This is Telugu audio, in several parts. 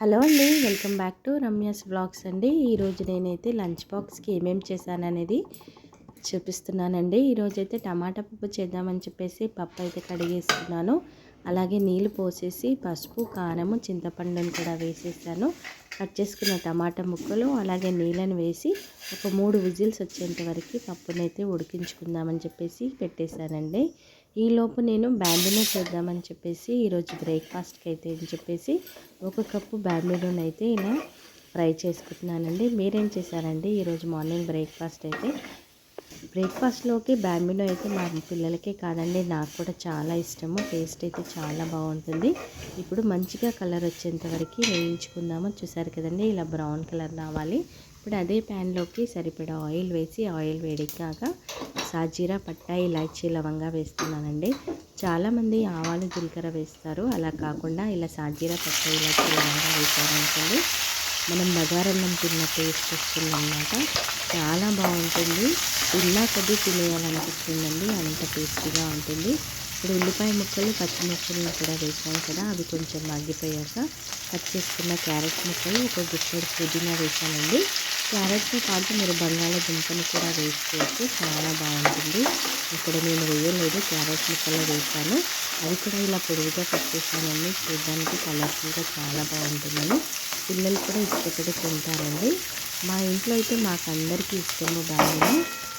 హలో అండి welcome back to Ramya's blogs అండి. ఈరోజు నేనైతే లంచ్ బాక్స్కి ఏమేమి చేశాననేది చూపిస్తున్నానండి. ఈరోజు అయితే టమాటా పప్పు చేద్దామని చెప్పేసి పప్పు అయితే కడిగేసుకున్నాను. అలాగే నీళ్ళు పోసేసి పసుపు కారము చింతపండుని కూడా వేసేసాను. కట్ చేసుకున్న టమాటా ముక్కలు అలాగే నీళ్ళని వేసి ఒక మూడు విజిల్స్ వచ్చేంత వరకు పప్పునైతే ఉడికించుకుందామని చెప్పేసి పెట్టేశానండి. ఈలోపు నేను బ్యాంబినో చేద్దామని చెప్పేసి ఈరోజు బ్రేక్ఫాస్ట్కి అయితే అని చెప్పేసి ఒక కప్పు బ్యాంబినోని అయితే ఇలా ఫ్రై చేసుకుంటున్నానండి. మీరేం చేశారండి? ఈరోజు మార్నింగ్ బ్రేక్ఫాస్ట్ అయితే? బ్రేక్ఫాస్ట్లోకి బ్యాంబినో అయితే మా పిల్లలకే కాదండి నాకు కూడా చాలా ఇష్టము. టేస్ట్ అయితే చాలా బాగుంటుంది. ఇప్పుడు మంచిగా కలర్ వచ్చేంత వరకు వేయించుకుందాము చూసారు కదండి. ఇలా బ్రౌన్ కలర్ రావాలి. ఇప్పుడు అదే ప్యాన్లోకి సరిపడా ఆయిల్ వేసి ఆయిల్ వేడెక్కాక సాజీరా పట్టా ఇలాచీ లవంగా వేస్తున్నానండి. చాలామంది ఆవాలు జీలకర్ర వేస్తారు. అలా కాకుండా ఇలా సాజీరా పట్టా ఇలాచీ లవంగా వేసారనుకోండి మనం బగారన్నం తిన్న టేస్ట్ వస్తుందన్నమాట. చాలా బాగుంటుంది. ఇలా కొద్ది తినేయాలనిపిస్తుందండి. అంత టేస్టీగా ఉంటుంది. ఇప్పుడు ఉల్లిపాయ ముక్కలు పచ్చిమిర్చిని కూడా వేసాను కదా అవి కొంచెం మగ్గిపోయాక కట్ చేసుకున్న క్యారెట్ ముక్కలు ఒక గుప్పడి పుదీనా వేసానండి. క్యారెట్తో పాటు మీరు బంగాళాదుంపని కూడా వేసుకోవచ్చు. చాలా బాగుంటుంది. ఇక్కడ నేను వేయలేదు క్యారెట్ ముక్కలు వేసాను అవి కూడా ఇలా పొడుగుగా కట్ చేశానండి. చూడడానికి కలర్ఫుల్గా చాలా బాగుంటుందని. పిల్లలు కూడా ఇష్టపడి తింటారండి. మా ఇంట్లో అయితే మాకు అందరికీ ఇష్టము బాగా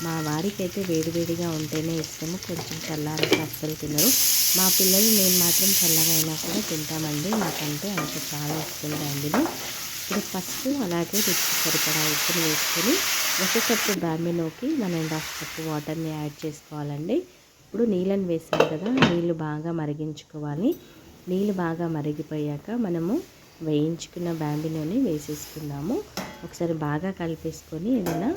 మా వారికి అయితే వేడివేడిగా ఉంటేనే ఇష్టము. కొంచెం చల్లారైతే అస్సలు తినరు. మా పిల్లలు నేను మాత్రం చల్లగా అయినా కూడా తింటామండి. నాకంటే అంత చాలా ఇష్టం బ్యాంబీలో ఇప్పుడు పసుపు అలాగే రుచి సరిపడా ఉప్పును వేసుకొని ఒక కప్పు బ్యాంబినోకి వన్ అండ్ హాఫ్ కప్పు వాటర్ని యాడ్ చేసుకోవాలండి. ఇప్పుడు నీళ్ళని వేసాం కదా నీళ్ళు బాగా మరిగించుకోవాలి. నీళ్ళు బాగా మరిగిపోయాక మనము వేయించుకున్న బ్యాంబినోని వేసేసుకుందాము. ఒకసారి బాగా కలిపేసుకొని ఏదైనా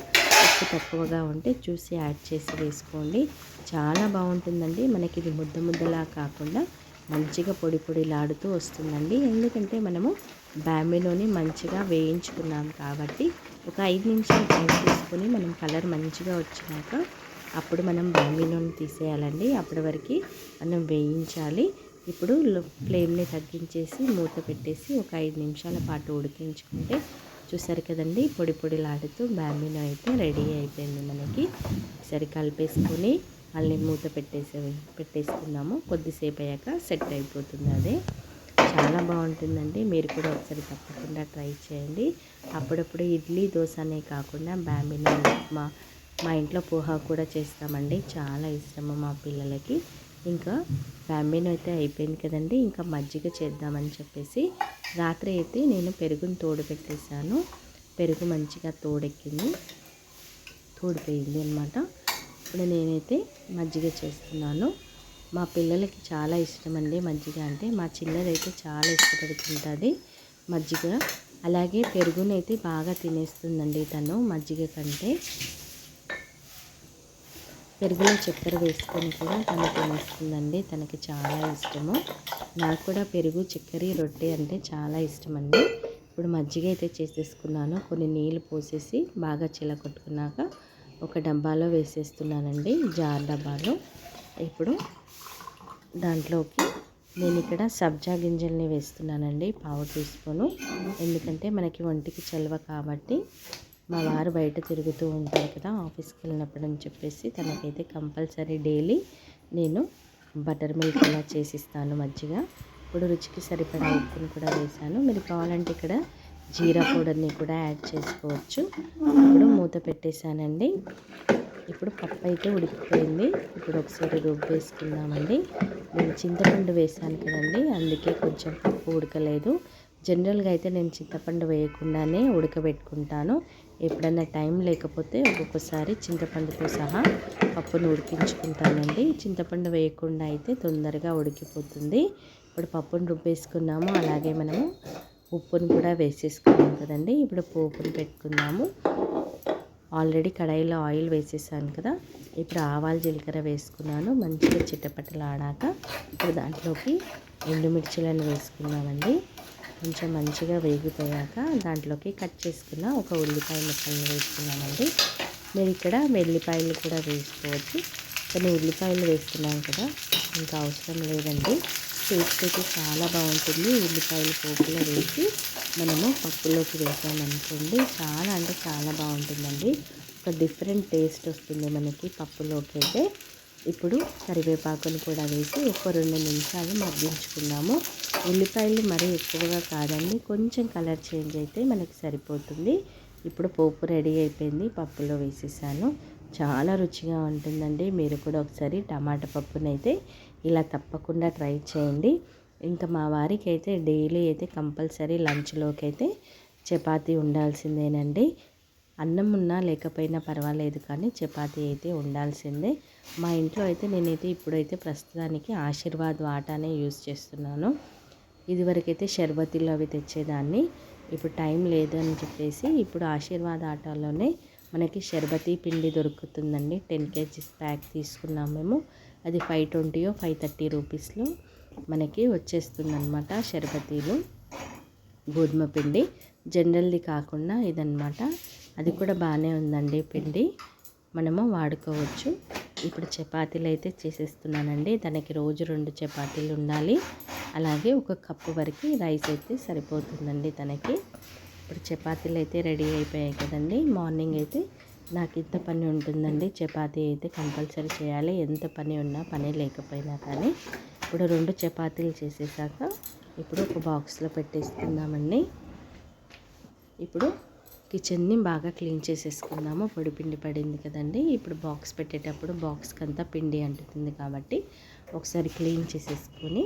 ఉప్పు తక్కువగా ఉంటే చూసి యాడ్ చేసి వేసుకోండి. చాలా బాగుంటుందండి. మనకి ఇది ముద్ద ముద్దలా కాకుండా మంచిగా పొడి పొడిలాడుతూ వస్తుందండి. ఎందుకంటే మనము బ్యాంబినోని మంచిగా వేయించుకున్నాం కాబట్టి ఒక ఐదు నిమిషాలు టైం తీసుకొని మనం కలర్ మంచిగా వచ్చినాక అప్పుడు మనం బ్యాంబినోని తీసేయాలండి. అప్పటి వరకు మనం వేయించాలి. ఇప్పుడు ఫ్లేమ్ని తగ్గించేసి మూత పెట్టేసి ఒక ఐదు నిమిషాల పాటు ఉడికించుకుంటే చూసారు కదండి పొడి పొడిలాడుతూ బ్యాంబినో అయితే రెడీ అయిపోయింది మనకి. ఒకసారి కలిపేసుకొని మళ్ళీ మూత పెట్టేసే పెట్టేసుకుందాము. కొద్దిసేపు అయ్యాక సెట్ అయిపోతుంది అదే. చాలా బాగుంటుందండి. మీరు కూడా ఒకసారి తప్పకుండా ట్రై చేయండి. అప్పుడప్పుడు ఇడ్లీ దోశ అనే కాకుండా బ్యాంబినో ఉప్మా మా ఇంట్లో పోహా కూడా చేస్తామండి. చాలా ఇష్టము మా పిల్లలకి. ఇంకా బ్యాంబినో అయితే అయిపోయింది కదండి. ఇంకా మజ్జిగ చేద్దామని చెప్పేసి రాత్రి అయితే నేను పెరుగుని తోడు పెట్టేశాను. పెరుగు మంచిగా తోడెక్కింది. తోడిపోయింది అనమాట ఇప్పుడు నేనైతే మజ్జిగ చేస్తున్నాను. మా పిల్లలకి చాలా ఇష్టం అండి మజ్జిగ అంటే. మా చిన్నదైతే చాలా ఇష్టపడుతుంటుంది మజ్జిగ. అలాగే పెరుగునైతే బాగా తినేస్తుందండి తను మజ్జిగ కంటే. పెరుగులో చక్కెర వేసుకొని కూడా తను తినేస్తుందండి. తనకి చాలా ఇష్టము. నాకు కూడా పెరుగు చక్కెర రొట్టె అంటే చాలా ఇష్టం అండి ఇప్పుడు మజ్జిగ అయితే చేసేసుకున్నాను. కొన్ని నీళ్ళు పోసేసి బాగా చిలకొట్టుకున్నాక ఒక డబ్బాలో వేసేస్తున్నానండి జార్ డబ్బాలో. ఇప్పుడు దాంట్లోకి నేను ఇక్కడ సబ్జా గింజల్ని వేస్తున్నానండి పావు టీ స్పూను. ఎందుకంటే మనకి ఒంటికి చలవ కాబట్టి మా వారు బయట తిరుగుతూ ఉంటారు కదా ఆఫీస్కి వెళ్ళినప్పుడు అని చెప్పేసి తనకైతే కంపల్సరీ డైలీ నేను బటర్ మిల్క్ ఇలా చేసిస్తాను మజ్జిగ. ఇప్పుడు రుచికి సరిపడా ఉప్పును కూడా వేసాను మీరు కావాలంటే ఇక్కడ జీరా పౌడర్ని కూడా యాడ్ చేసుకోవచ్చు. ఇప్పుడు మూత పెట్టేశానండి. ఇప్పుడు పప్పు అయితే ఉడికిపోయింది. ఇప్పుడు ఒకసారి వేసుకుందామండి. నేను చింతపండు వేసాను కదండి అందుకే కొంచెం పప్పు ఉడకలేదు. జనరల్గా అయితే నేను చింతపండు వేయకుండానే ఉడకబెట్టుకుంటాను. ఎప్పుడన్నా టైం లేకపోతే ఒక్కొక్కసారి చింతపండుతో సహా పప్పును ఉడికించుకుంటానండి. చింతపండు వేయకుండా అయితే తొందరగా ఉడికిపోతుంది. ఇప్పుడు పప్పును రుబ్బేసుకున్నాము. అలాగే మనము ఉప్పును కూడా వేసేసుకున్నాం కదండి. ఇప్పుడు పోపును పెట్టుకున్నాము. ఆల్రెడీ కడాయిలో ఆయిల్ వేసేసాను కదా. ఇప్పుడు ఆవాలు జీలకర్ర వేసుకున్నాను. మంచిగా చిట్టపట్టలు ఆడాక ఇప్పుడు దాంట్లోకి ఎండుమిర్చిలను వేసుకున్నామండి. కొంచెం మంచిగా వేగిపోయాక దాంట్లోకి కట్ చేసుకున్న ఒక ఉల్లిపాయ ముక్కలను వేసుకున్నామండి. మీరు ఇక్కడ వెల్లిపాయలు కూడా వేసుకోవచ్చు. కొన్ని ఉల్లిపాయలు వేస్తున్నాం కదా. ఇంకా అవసరం లేదండి. టేస్ట్ అయితే చాలా బాగుంటుంది. ఉల్లిపాయలు పోపులో వేసి మనము పప్పులోకి వేసామనుకోండి చాలా అంటే చాలా బాగుంటుందండి. ఒక డిఫరెంట్ టేస్ట్ వస్తుంది మనకి పప్పులోకి అయితే. ఇప్పుడు కరివేపాకును కూడా వేసి ఒక రెండు నిమిషాలు మగ్గించుకున్నాము. ఉల్లిపాయలు మరీ ఎక్కువగా కాదండి. కొంచెం కలర్ చేంజ్ అయితే మనకి సరిపోతుంది. ఇప్పుడు పోపు రెడీ అయిపోయింది. పప్పులో వేసేసాను. చాలా రుచిగా ఉంటుందండి. మీరు కూడా ఒకసారి టమాటా పప్పునైతే ఇలా తప్పకుండా ట్రై చేయండి. ఇంకా మా వారికి అయితే డైలీ అయితే కంపల్సరీ లంచ్లోకి అయితే చపాతీ ఉండాల్సిందేనండి. అన్నం ఉన్నా లేకపోయినా పర్వాలేదు కానీ చపాతీ అయితే ఉండాల్సిందే. మా ఇంట్లో అయితే నేనైతే ఇప్పుడైతే ప్రస్తుతానికి ఆశీర్వాద్ వాటానే యూజ్ చేస్తున్నాను. ఇదివరకైతే షర్బతీలు అవి తెచ్చేదాన్ని. ఇప్పుడు టైం లేదు అని చెప్పేసి ఇప్పుడు ఆశీర్వాద్ ఆటాలోనే మనకి షర్బతీ పిండి దొరుకుతుందండి. టెన్ కేజీస్ ప్యాక్ తీసుకున్నాం మేము. అది ఫైవ్ ట్వంటీయో ఫైవ్ థర్టీ రూపీస్లో మనకి వచ్చేస్తుందన్నమాట షర్బతీలు గోధుమ పిండి. జనరల్ది కాకుండా ఇదనమాట అది కూడా బాగానే ఉందండి పిండి. మనము వాడుకోవచ్చు. ఇప్పుడు చపాతీలు అయితే చేసేస్తున్నానండి. దానికి రోజు రెండు చపాతీలు ఉండాలి. అలాగే ఒక కప్పు వరకు రైస్ అయితే సరిపోతుందండి తనకి. ఇప్పుడు చపాతీలు అయితే రెడీ అయిపోయాయి కదండి. మార్నింగ్ అయితే నాకు ఇంత పని ఉంటుందండి. చపాతీ అయితే కంపల్సరీ చేయాలి. ఎంత పని ఉన్నా పని లేకపోయినా కానీ. ఇప్పుడు రెండు చపాతీలు చేసేసాక ఇప్పుడు ఒక బాక్స్లో పెట్టేసుకుందామండి. ఇప్పుడు కిచెన్ని బాగా క్లీన్ చేసేసుకుందాము. పొడి పిండి పడింది కదండి. ఇప్పుడు బాక్స్ పెట్టేటప్పుడు బాక్స్కి అంతా పిండి అంటుతుంది కాబట్టి ఒకసారి క్లీన్ చేసేసుకొని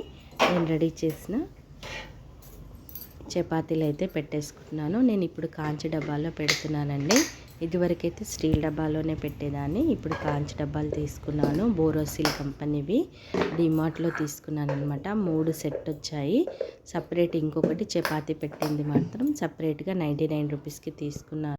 నేను రెడీ చేసిన చపాతీలు అయితే పెట్టేసుకుంటున్నాను. నేను ఇప్పుడు కాంచి డబ్బాలో పెడుతున్నానండి. ఇదివరకైతే స్టీల్ డబ్బాలోనే పెట్టేదాన్ని ఇప్పుడు కాంచి డబ్బాలు తీసుకున్నాను. బోరోసిల్ కంపెనీవి డిమార్ట్లో తీసుకున్నాను అనమాట మూడు సెట్ వచ్చాయి సపరేట్ ఇంకొకటి చపాతీ పెట్టింది మాత్రం సపరేట్గా నైంటీ నైన్ రూపీస్కి తీసుకున్నాను.